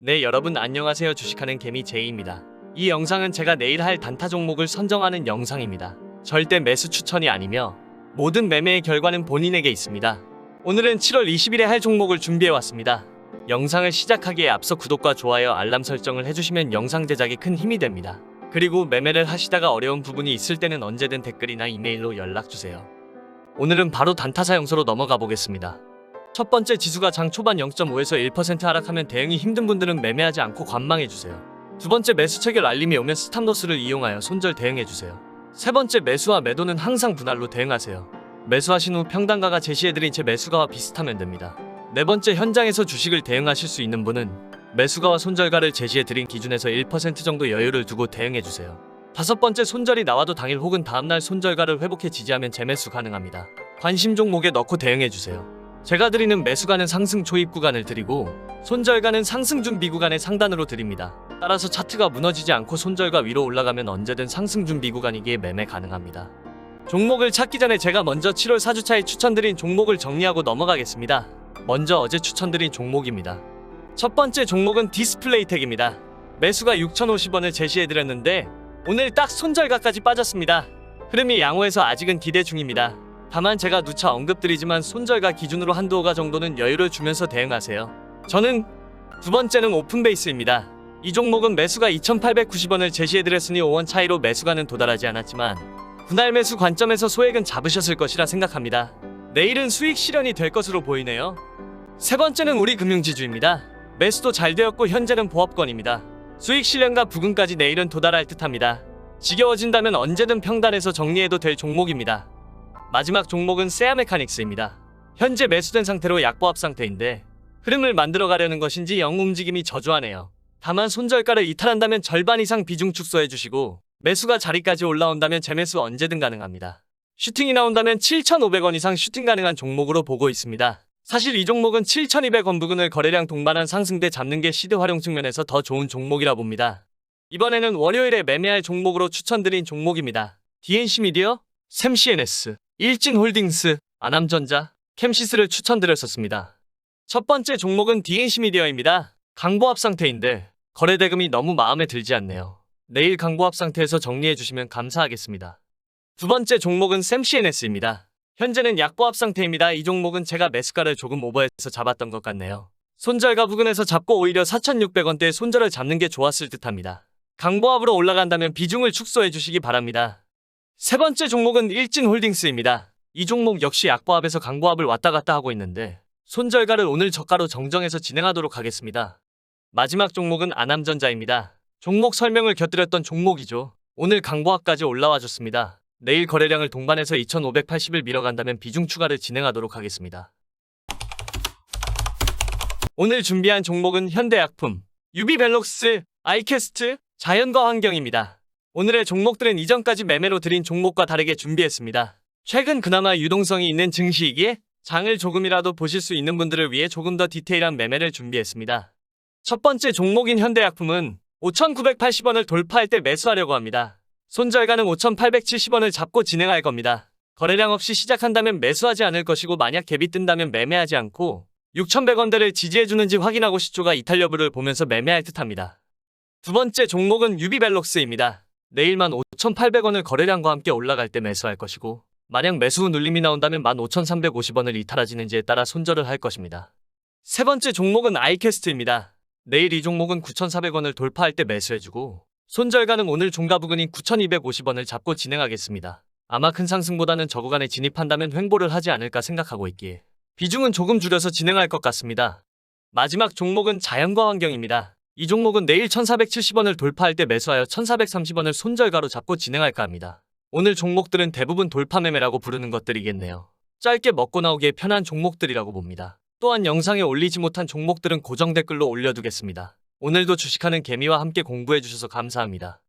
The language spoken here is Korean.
네 여러분 안녕하세요 주식하는 개미 제이입니다. 이 영상은 제가 내일 할 단타 종목을 선정하는 영상입니다. 절대 매수 추천이 아니며 모든 매매의 결과는 본인에게 있습니다. 오늘은 7월 20일에 할 종목을 준비해 왔습니다. 영상을 시작하기에 앞서 구독과 좋아요 알람 설정을 해주시면 영상 제작에 큰 힘이 됩니다. 그리고 매매를 하시다가 어려운 부분이 있을 때는 언제든 댓글이나 이메일로 연락주세요. 오늘은 바로 단타 사용소로 넘어가 보겠습니다. 첫 번째 지수가 장 초반 0.5에서 1% 하락하면 대응이 힘든 분들은 매매하지 않고 관망해주세요. 두 번째 매수 체결 알림이 오면 스탑로스를 이용하여 손절 대응해주세요. 세 번째 매수와 매도는 항상 분할로 대응하세요. 매수하신 후 평단가가 제시해드린 제 매수가와 비슷하면 됩니다. 네 번째 현장에서 주식을 대응하실 수 있는 분은 매수가와 손절가를 제시해드린 기준에서 1% 정도 여유를 두고 대응해주세요. 다섯 번째 손절이 나와도 당일 혹은 다음날 손절가를 회복해 지지하면 재매수 가능합니다. 관심 종목에 넣고 대응해주세요. 제가 드리는 매수가는 상승 초입 구간을 드리고 손절가는 상승 준비 구간의 상단으로 드립니다. 따라서 차트가 무너지지 않고 손절가 위로 올라가면 언제든 상승 준비 구간이기에 매매 가능합니다. 종목을 찾기 전에 제가 먼저 7월 4주차에 추천드린 종목을 정리하고 넘어가겠습니다. 먼저 어제 추천드린 종목입니다. 첫 번째 종목은 디스플레이텍입니다. 매수가 6,050원을 제시해드렸는데 오늘 딱 손절가까지 빠졌습니다. 흐름이 양호해서 아직은 기대 중입니다. 다만 제가 누차 언급드리지만 손절가 기준으로 한두 호가 정도는 여유를 주면서 대응하세요. 저는 두 번째는 오픈베이스입니다. 이 종목은 매수가 2,890원을 제시해드렸으니 5원 차이로 매수가는 도달하지 않았지만 분할 매수 관점에서 소액은 잡으셨을 것이라 생각합니다. 내일은 수익 실현이 될 것으로 보이네요. 세 번째는 우리 금융지주입니다. 매수도 잘 되었고 현재는 보합권입니다. 수익 실현과 부근까지 내일은 도달할 듯합니다. 지겨워진다면 언제든 평단에서 정리해도 될 종목입니다. 마지막 종목은 세아 메카닉스입니다. 현재 매수된 상태로 약보합 상태인데 흐름을 만들어 가려는 것인지 영 움직임이 저조하네요. 다만 손절가를 이탈한다면 절반 이상 비중 축소해 주시고 매수가 자리까지 올라온다면 재매수 언제든 가능합니다. 슈팅이 나온다면 7,500원 이상 슈팅 가능한 종목으로 보고 있습니다. 사실 이 종목은 7,200원 부근을 거래량 동반한 상승대 잡는 게 시드 활용 측면에서 더 좋은 종목이라 봅니다. 이번에는 월요일에 매매할 종목으로 추천드린 종목입니다. DNC 미디어, 샘CNS, 일진홀딩스, 아남전자, 캠시스를 추천드렸었습니다. 첫 번째 종목은 DNC 미디어입니다. 강보합 상태인데 거래 대금이 너무 마음에 들지 않네요. 내일 강보합 상태에서 정리해 주시면 감사하겠습니다. 두 번째 종목은 샘CNS입니다. 현재는 약보합 상태입니다. 이 종목은 제가 매수가를 조금 오버해서 잡았던 것 같네요. 손절가 부근에서 잡고 오히려 4,600원대에 손절을 잡는 게 좋았을 듯합니다. 강보합으로 올라간다면 비중을 축소해 주시기 바랍니다. 세 번째 종목은 일진홀딩스입니다. 이 종목 역시 약보합에서 강보합을 왔다 갔다 하고 있는데 손절가를 오늘 저가로 정정해서 진행하도록 하겠습니다. 마지막 종목은 아남전자입니다. 종목 설명을 곁들였던 종목이죠. 오늘 강보합까지 올라와 줬습니다. 내일 거래량을 동반해서 2580을 밀어간다면 비중 추가를 진행하도록 하겠습니다. 오늘 준비한 종목은 현대약품, 유비벨록스, 아이캐스트, 자연과 환경입니다. 오늘의 종목들은 이전까지 매매로 드린 종목과 다르게 준비했습니다. 최근 그나마 유동성이 있는 증시이기에 장을 조금이라도 보실 수 있는 분들을 위해 조금 더 디테일한 매매를 준비했습니다. 첫 번째 종목인 현대약품은 5,980원을 돌파할 때 매수하려고 합니다. 손절가는 5,870원을 잡고 진행할 겁니다. 거래량 없이 시작한다면 매수하지 않을 것이고 만약 갭이 뜬다면 매매하지 않고 6,100원대를 지지해주는지 확인하고 시초가 이탈 여부를 보면서 매매할 듯합니다. 두 번째 종목은 유비벨록스입니다. 내일만 5,800원을 거래량과 함께 올라갈 때 매수할 것이고 만약 매수 후 눌림이 나온다면 15,350원을 이탈하지는지에 따라 손절을 할 것입니다. 세 번째 종목은 아이캐스트입니다. 내일 이 종목은 9,400원을 돌파할 때 매수해주고 손절가는 오늘 종가 부근인 9,250원을 잡고 진행하겠습니다. 아마 큰 상승보다는 저 구간에 진입한다면 횡보를 하지 않을까 생각하고 있기에 비중은 조금 줄여서 진행할 것 같습니다. 마지막 종목은 자연과 환경입니다. 이 종목은 내일 1470원을 돌파할 때 매수하여 1430원을 손절가로 잡고 진행할까 합니다. 오늘 종목들은 대부분 돌파 매매라고 부르는 것들이겠네요. 짧게 먹고 나오기에 편한 종목들이라고 봅니다. 또한 영상에 올리지 못한 종목들은 고정 댓글로 올려두겠습니다. 오늘도 주식하는 개미와 함께 공부해주셔서 감사합니다.